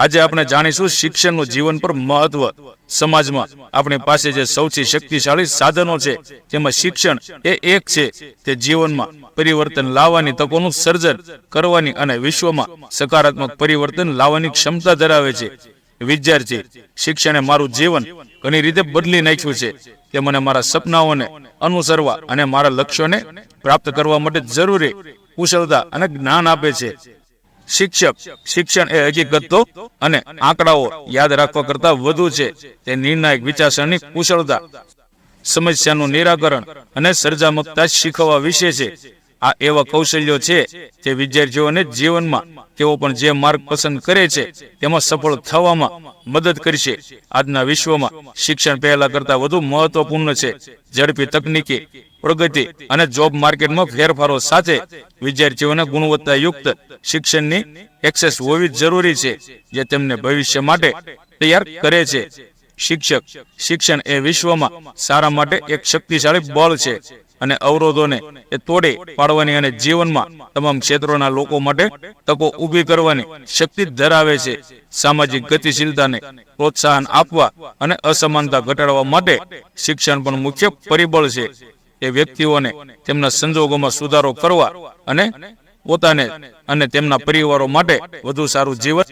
આજે આપણે જાણીશું શિક્ષણનું જીવન પર મહત્વ. સમાજમાં આપણી પાસે જે સૌથી શક્તિશાળી સાધનો છે તેમાં શિક્ષણ એ એક છે. તે જીવનમાં પરિવર્તન લાવવાની તકોનું સર્જન કરવાની અને વિશ્વમાં સકારાત્મક પરિવર્તન લાવવાની ક્ષમતા ધરાવે છે. વિદ્યાર્થી, શિક્ષણે મારું જીવન ઘણી રીતે બદલી નાખ્યું છે તે મને મારા સપનાઓને અનુસરવા અને મારા લક્ષ્યોને પ્રાપ્ત કરવા માટે જરૂરી કુશળતા અને જ્ઞાન આપે છે. શિક્ષક, શિક્ષણ એ હકીકતો અને આંકડાઓ યાદ રાખવા કરતા વધુ છે. તે નિર્ણાયક વિચારસરણી, કુશળતા, સમસ્યાનું નિરાકરણ અને સર્જાત્મકતા શીખવવા વિશે છે. આ એવા કૌશલ્યો છે જે વિદ્યાર્થીઓને જીવનમાં તેઓ પણ જે માર્ગ પસંદ કરે છે, તેમાં સફળ થવામાં મદદ કરશે. આજના વિશ્વમાં શિક્ષણ પહેલા કરતા વધુ મહત્વપૂર્ણ છે. ઝડપી તકનીકી, પ્રગતિ અને જોબ માર્કેટમાં ફેરફારો સાથે વિદ્યાર્થીઓને ગુણવત્તાયુક્ત શિક્ષણની એક્સેસ હોવી જરૂરી છે, જે તેમને ભવિષ્ય માટે તૈયાર કરે છે. શિક્ષક, શિક્ષણ એ વિશ્વમાં સારા માટે એક શક્તિશાળી બળ છે. અને અવરોધોને એ તોડે પાડવાની અને જીવનમાં તમામ ક્ષેત્રોના લોકો માટે તકો ઊભી કરવાની શક્તિ ધરાવે છે. સામાજિક ગતિશીલતાને પ્રોત્સાહન આપવા અને અસમાનતા ઘટાડવા માટે શિક્ષણ પણ મુખ્ય પરિબળ છે. એ વ્યક્તિઓને તેમના સંજોગોમાં સુધારો કરવા અને પોતાને અને તેમના પરિવારો માટે વધુ સારું જીવન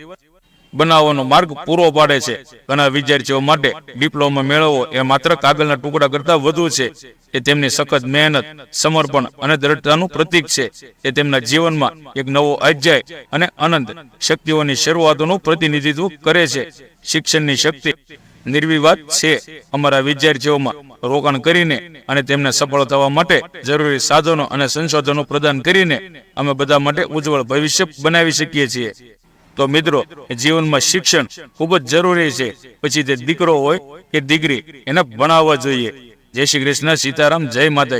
બનાવવાનો માર્ગ પૂરો પાડે છે. ઘણા વિદ્યાર્થીઓ માટે ડિપ્લોમા મેળવવો એ માત્ર કાગળના ટુકડા કરતા વધુ છે. એ તેમની સખત મહેનત, સમર્પણ અને દ્રઢતાનું પ્રતીક છે. એ તેમના જીવનમાં એક નવો અધ્યાય અને અનંત શક્તિઓની શરૂઆતોનું પ્રતિનિધિત્વ કરે છે. શિક્ષણની શક્તિ નિર્વિવાદ છે. અમારા વિદ્યાર્થીઓમાં રોકાણ કરીને અને તેમને સફળ થવા માટે જરૂરી સાધનો અને સંશોધનો પ્રદાન કરીને અમે બધા માટે ઉજ્જવળ ભવિષ્ય બનાવી શકીએ છીએ. તો મિત્રો, જીવનમાં શિક્ષણ ખૂબ જ જરૂરી છે. પછી તે દીકરો હોય કે દીકરી, એને ભણાવવા જોઈએ. જય શ્રી કૃષ્ણ, સીતારામ, જય માતા